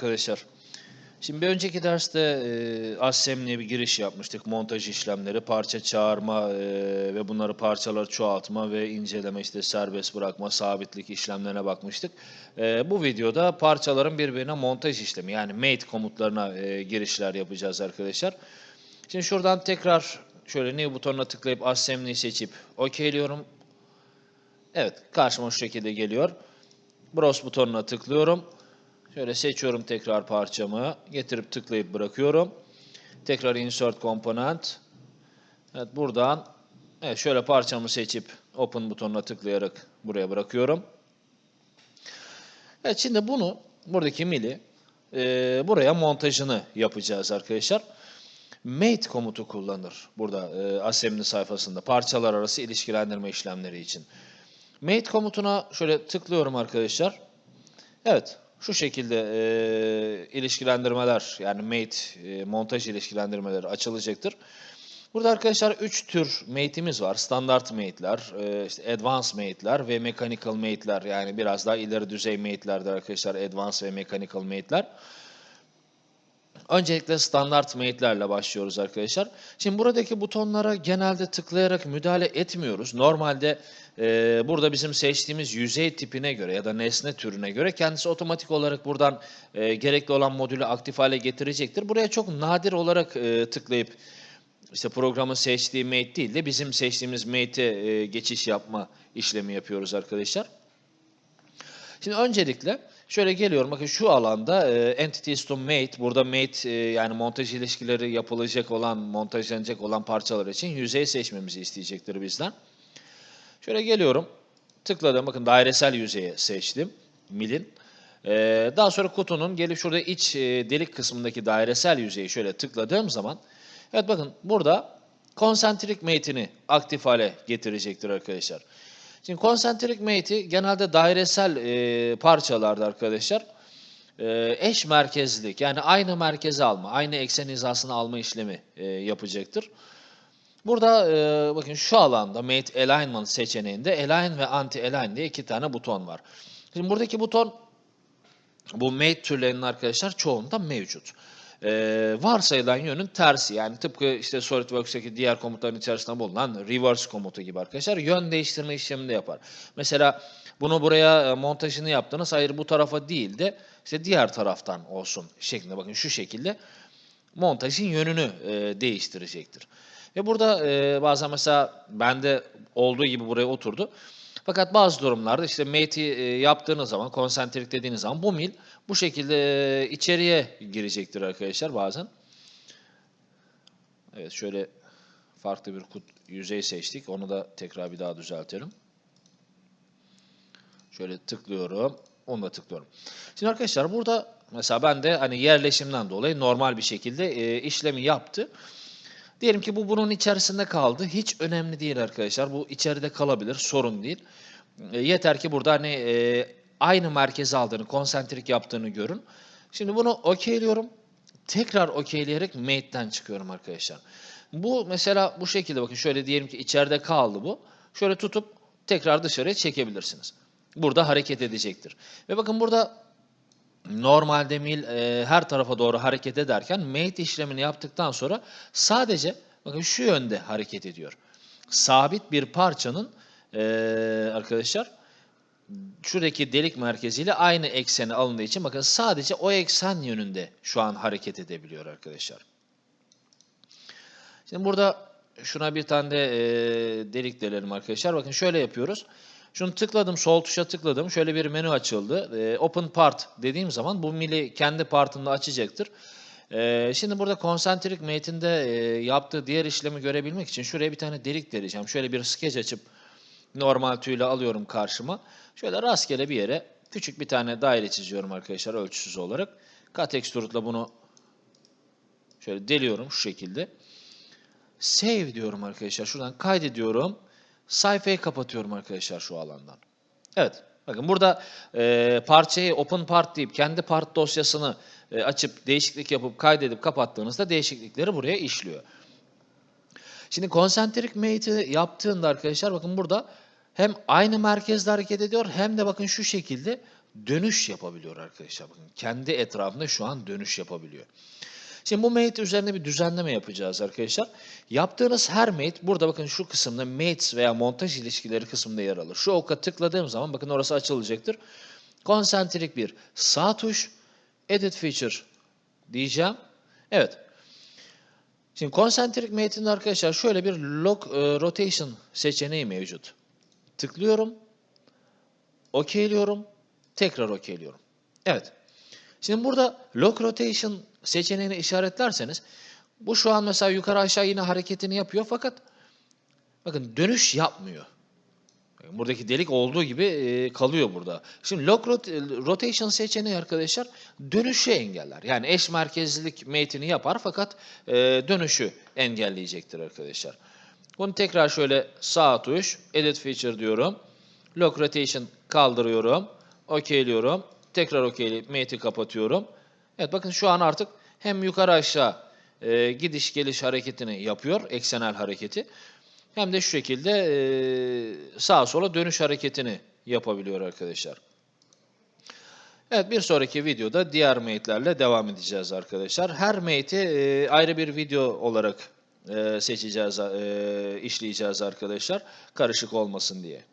arkadaşlar. Şimdi bir önceki derste e, assembly'e bir giriş yapmıştık. Montaj işlemleri, parça çağırma e, ve bunları parçaları çoğaltma ve inceleme, işte serbest bırakma, sabitlik işlemlerine bakmıştık. E, bu videoda parçaların birbirine montaj işlemi yani mate komutlarına e, girişler yapacağız arkadaşlar. Şimdi şuradan tekrar şöyle new butonuna tıklayıp assembly'yi seçip okeyliyorum. Evet karşıma şu şekilde geliyor. Browse butonuna tıklıyorum. Şöyle seçiyorum tekrar parçamı. Getirip tıklayıp bırakıyorum. Tekrar insert component. Evet buradan evet şöyle parçamı seçip open butonuna tıklayarak buraya bırakıyorum. Evet şimdi bunu buradaki mili e, buraya montajını yapacağız arkadaşlar. Mate komutu kullanır burada e, assembly sayfasında parçalar arası ilişkilendirme işlemleri için. Mate komutuna şöyle tıklıyorum arkadaşlar. Evet, şu şekilde e, ilişkilendirmeler yani mate, e, montaj ilişkilendirmeleri açılacaktır. Burada arkadaşlar 3 tür mate'imiz var. Standart mate'ler, e, işte advanced mate'ler ve mechanical mate'ler. Yani biraz daha ileri düzey mate'lerdir arkadaşlar advanced ve mechanical mate'ler. Öncelikle standart mate'lerle başlıyoruz arkadaşlar. Şimdi buradaki butonlara genelde tıklayarak müdahale etmiyoruz. Normalde e, burada bizim seçtiğimiz yüzey tipine göre ya da nesne türüne göre kendisi otomatik olarak buradan e, gerekli olan modülü aktif hale getirecektir. Buraya çok nadir olarak e, tıklayıp işte programın seçtiği mate değil de bizim seçtiğimiz mate'e e, geçiş yapma işlemi yapıyoruz arkadaşlar. Şimdi öncelikle şöyle geliyorum. Bakın şu alanda e, Entities to Mate. Burada Mate e, yani montaj ilişkileri yapılacak olan, montajlanacak olan parçalar için yüzey seçmemizi isteyecektir bizden. Şöyle geliyorum. Tıkladım. Bakın dairesel yüzeye seçtim. Milin. E, daha sonra kutunun gelip şurada iç e, delik kısmındaki dairesel yüzeyi şöyle tıkladığım zaman evet bakın burada konsantrik mate'ini aktif hale getirecektir arkadaşlar. Şimdi konsantrik mate'i genelde dairesel e, parçalarda arkadaşlar e, eş merkezlilik yani aynı merkeze alma, aynı eksen hizasını alma işlemi e, yapacaktır. Burada e, bakın şu alanda Mate Alignment seçeneğinde Align ve Anti-Align diye iki tane buton var. Şimdi buradaki buton bu Mate türlerinin arkadaşlar çoğunda mevcut. Ee, varsayılan yönün tersi yani tıpkı işte SolidWorks'taki diğer komutların içerisinde bulunan reverse komutu gibi arkadaşlar yön değiştirme işlemini yapar. Mesela bunu buraya e, montajını yaptınız hayır bu tarafa değil de işte diğer taraftan olsun şeklinde bakın şu şekilde montajın yönünü e, değiştirecektir. Ve burada e, bazen mesela bende olduğu gibi buraya oturdu. Fakat bazı durumlarda işte mate'i e, yaptığınız zaman, konsantrik dediğiniz zaman bu mil bu şekilde e, içeriye girecektir arkadaşlar bazen. Evet şöyle farklı bir kut, yüzey seçtik. Onu da tekrar bir daha düzeltelim. Şöyle tıklıyorum. Onu da tıklıyorum. Şimdi arkadaşlar burada mesela ben de hani yerleşimden dolayı normal bir şekilde e, işlemi yaptı. Diyelim ki bu bunun içerisinde kaldı. Hiç önemli değil arkadaşlar. Bu içeride kalabilir. Sorun değil. E, yeter ki burada hani e, aynı merkeze aldığını, konsantrik yaptığını görün. Şimdi bunu okeyliyorum. Tekrar okeyleyerek mate'den çıkıyorum arkadaşlar. Bu mesela bu şekilde bakın şöyle diyelim ki içeride kaldı bu. Şöyle tutup tekrar dışarıya çekebilirsiniz. Burada hareket edecektir. Ve bakın burada normalde mil e, her tarafa doğru hareket ederken mate işlemini yaptıktan sonra sadece bakın şu yönde hareket ediyor. Sabit bir parçanın e, arkadaşlar şuradaki delik merkeziyle aynı ekseni alındığı için bakın sadece o eksen yönünde şu an hareket edebiliyor arkadaşlar. Şimdi burada şuna bir tane de e, delik delelim arkadaşlar. Bakın şöyle yapıyoruz. Şunu tıkladım, sol tuşa tıkladım. Şöyle bir menü açıldı. E, open part dediğim zaman bu mili kendi partında açacaktır. E, şimdi burada konsantrik mate'inde e, yaptığı diğer işlemi görebilmek için şuraya bir tane delik deleceğim. Şöyle bir sketch açıp normal tüyle alıyorum karşıma. Şöyle rastgele bir yere küçük bir tane daire çiziyorum arkadaşlar ölçüsüz olarak. Cut extrude'la bunu şöyle deliyorum şu şekilde. Save diyorum arkadaşlar. Şuradan kaydediyorum. Sayfayı kapatıyorum arkadaşlar şu alandan. Evet. Bakın burada e, parçayı open part deyip kendi part dosyasını e, açıp değişiklik yapıp kaydedip kapattığınızda değişiklikleri buraya işliyor. Şimdi konsantrik mate'i yaptığında arkadaşlar bakın burada hem aynı merkezde hareket ediyor hem de bakın şu şekilde dönüş yapabiliyor arkadaşlar. Bakın kendi etrafında şu an dönüş yapabiliyor. Şimdi bu mate üzerine bir düzenleme yapacağız arkadaşlar. Yaptığınız her mate burada bakın şu kısımda mates veya montaj ilişkileri kısmında yer alır. Şu oka tıkladığım zaman bakın orası açılacaktır. Konsantrik bir sağ tuş edit feature diyeceğim. Evet. Şimdi konsantrik mate'in arkadaşlar şöyle bir lock e, rotation seçeneği mevcut. Tıklıyorum. Okeyliyorum. Tekrar okeyliyorum. Evet. Şimdi burada lock rotation seçeneğini işaretlerseniz bu şu an mesela yukarı aşağı yine hareketini yapıyor fakat bakın dönüş yapmıyor. Buradaki delik olduğu gibi e, kalıyor burada. Şimdi lock rot- rotation seçeneği arkadaşlar dönüşü engeller. Yani eş merkezlilik mate'ini yapar fakat e, dönüşü engelleyecektir arkadaşlar. Bunu tekrar şöyle sağ tuş edit feature diyorum. Lock rotation kaldırıyorum. Okeyliyorum. Tekrar okeyleyip mate'i kapatıyorum. Evet bakın şu an artık hem yukarı aşağı e, gidiş geliş hareketini yapıyor. Eksenel hareketi. Hem de şu şekilde e, sağa sola dönüş hareketini yapabiliyor arkadaşlar. Evet bir sonraki videoda diğer mate'lerle devam edeceğiz arkadaşlar. Her mate'i e, ayrı bir video olarak e, seçeceğiz, e, işleyeceğiz arkadaşlar. Karışık olmasın diye.